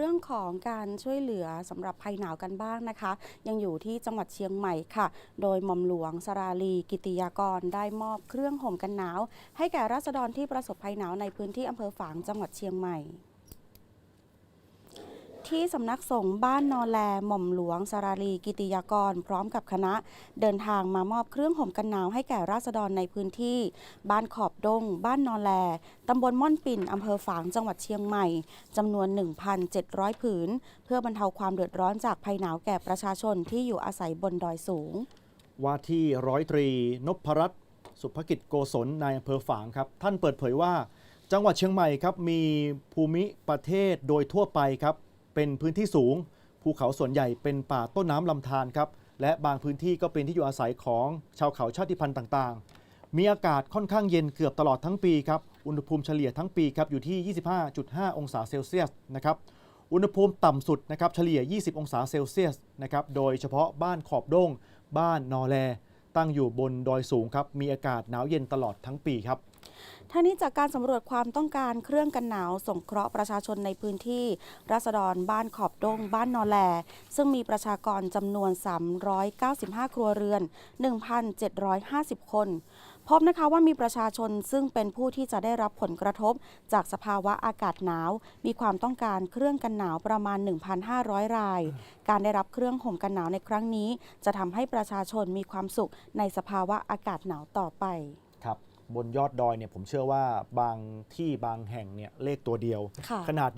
เรื่องของการช่วยเหลือสำหรับภัยหนาวกันบ้างนะคะ ยังอยู่ที่จังหวัดเชียงใหม่ค่ะ โดยหม่อมหลวงสราลีกิติยากรได้มอบเครื่องห่มกันหนาว ให้แก่ราษฎรที่ประสบภัยหนาวในพื้นที่อำเภอฝางจังหวัดเชียงใหม่ ที่สำนักสงฆ์บ้านนอแลหม่อมหลวงสราลีกิติยากร พร้อมกับคณะ เดินทางมามอบเครื่องห่มกันหนาวให้แก่ราษฎรในพื้นที่ บ้านขอบดง บ้านนอแลตำบลม่อนปิ่นอำเภอฝางจังหวัดเชียงใหม่จำนวน 1,700 ผืน เพื่อบรรเทาความเดือดร้อนจากภัยหนาวแก่ประชาชนที่อยู่อาศัยบนดอยสูง ว่าที่ร้อยตรีนพรัตน์สุภกิจโกศลนายอำเภอฝางครับ ท่านเปิดเผยว่า จังหวัดเชียงใหม่ครับมีภูมิประเทศโดยทั่วไปครับ เป็นพื้นที่สูง ภูเขาส่วนใหญ่เป็นป่าต้นน้ำลำธารครับ และบางพื้นที่ก็เป็นที่อยู่อาศัยของชาวเขาชาติพันธุ์ต่างๆ มีอากาศค่อนข้างเย็นเกือบตลอดทั้งปีครับ อุณหภูมิเฉลี่ยทั้งปีครับอยู่ที่ 25.5 องศาเซลเซียสนะครับ อุณหภูมิต่ำสุดนะครับเฉลี่ย 20 องศาเซลเซียสนะครับ โดยเฉพาะบ้านขอบด้งบ้านนอแล ตั้งอยู่บนดอยสูงครับ มีอากาศหนาวเย็นตลอดทั้งปีครับ ท่านี้จากการสำรวจความต้องการเครื่องกันหนาวส่งเคราะห์ประชาชนในพื้นที่ราษฎรบ้านขอบดง บ้านนอแล ซึ่งมีประชากรจำนวน 395 ครัวเรือน 1,750 คน พบนะคะว่ามีประชาชนซึ่งเป็นผู้ที่จะได้รับผลกระทบ จากสภาวะอากาศหนาว มีความต้องการเครื่องกันหนาวประมาณ 1,500 ราย การได้รับเครื่องห่มกันหนาวในครั้งนี้ จะทำให้ประชาชนมีความสุขในสภาวะอากาศหนาวต่อไปครับ บนยอดดอยเนี่ยผมเชื่อว่าบางที่บางแห่งเนี่ยเลขตัวเดียวค่ะขนาด